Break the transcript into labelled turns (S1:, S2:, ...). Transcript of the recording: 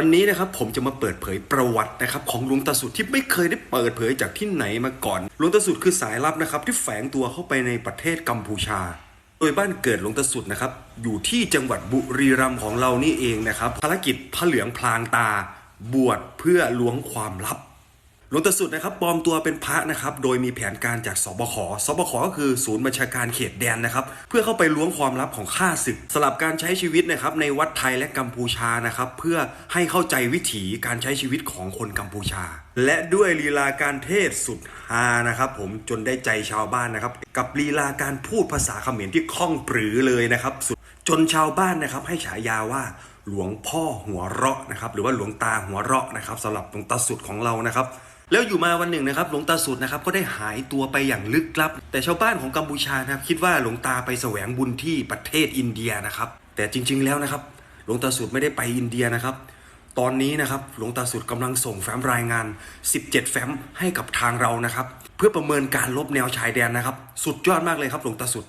S1: วันนี้นะครับผมจะมาเปิดเผยประวัตินะครับของหลวงตาสุดที่ไม่เคยได้เปิดเผยจากที่ไหนมาก่อนหลวงตาสุดคือสายลับนะครับที่แฝงตัวเข้าไปในประเทศกัมพูชา โดยบ้านเกิดหลวงตาสุดนะครับอยู่ที่จังหวัดบุรีรัมย์ของเรานี่เองนะครับภารกิจพระเหลืองพลางตา บวชเพื่อล้วงความลับ หลวงตาสุดนะครับปลอมตัวเป็นพระนะครับโดยมีแผนการจากสบคสบคก็คือศูนย์บัญชาการเขตแดนนะครับเพื่อเข้าไปล้วงความลับของข้าศึก สลับการใช้ชีวิตนะครับในวัดไทยและกัมพูชานะครับเพื่อให้เข้าใจวิถีการใช้ชีวิตของคนกัมพูชา และด้วยลีลาการเทศสุดฮานะครับผมจนได้ใจชาวบ้านนะครับกับลีลาการพูดภาษาเขมรที่คล่องปรือเลยนะครับสุดจนชาวบ้านนะครับให้ฉายาว่าหลวงพ่อหัวเราะนะครับหรือว่าหลวงตาหัวเราะนะครับสำหรับหลวงตาสุดของเรานะครับ แล้วอยู่มาวันหนึ่งนะครับหลวงตาสุดนะครับก็ได้หายตัวไปอย่างลึกลับ แต่ชาวบ้านของกัมพูชานะครับคิดว่าหลวงตาไปแสวงบุญที่ประเทศอินเดียนะครับ แต่จริง ๆ แล้วนะครับหลวงตาสุดไม่ได้ไปอินเดียนะครับ ตอนนี้นะครับหลวงตาสุดกำลังส่งแฟ้มรายงาน 17 แฟ้มให้กับทางเรานะครับ เพื่อประเมินการลบแนวชายแดนนะครับ สุดยอดมากเลยครับหลวงตาสุด